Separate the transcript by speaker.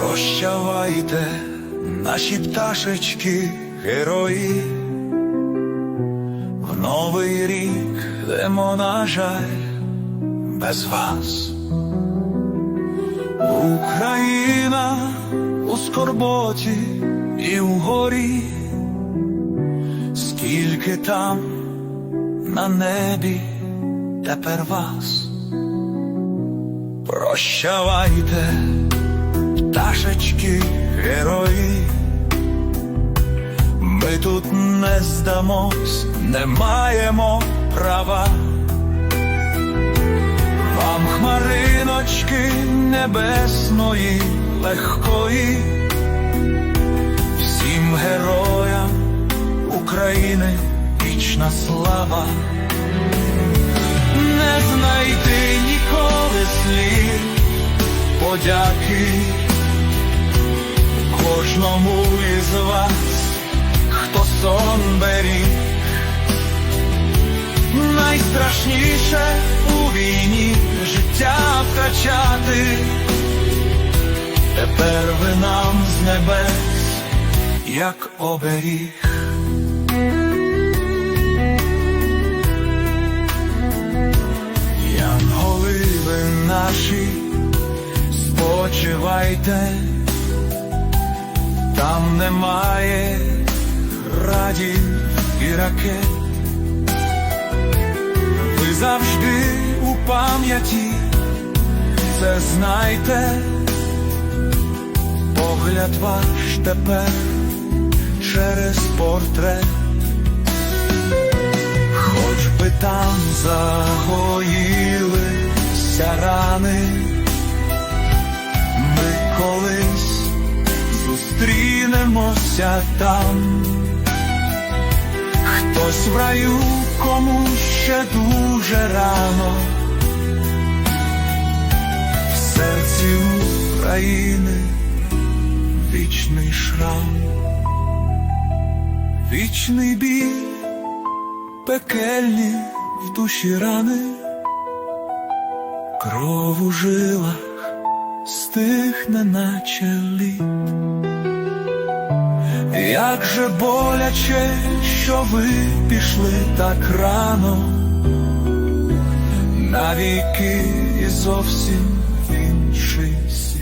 Speaker 1: Прощавайте, наші пташечки, герої, в новий рік йдемо, на жаль, без вас. Україна у скорботі і в горі, скільки там на небі тепер вас. Прощавайте, пташечки, герої, ми тут не здамось, не маємо права. Вам хмариночки небесної легкої, всім героям України вічна слава. Не знайти ніколи слів подяки кожному із вас, хто сон беріг. Найстрашніше у війні життя втрачати. Тепер ви нам з небес, як оберіг. Янголи ви наші, спочивайте, немає радів і ракет. Ви завжди у пам'яті, це знайте, погляд ваш тепер через портрет, хоч би там загоїлися рани, зустрінемося там. Хтось в раю, кому ще дуже рано, в серці України вічний шрам, вічний біль, пекельні в душі рани, кров у жилах стихне, наче лід. Як же боляче, що ви пішли так рано, навіки і зовсім в інший світ.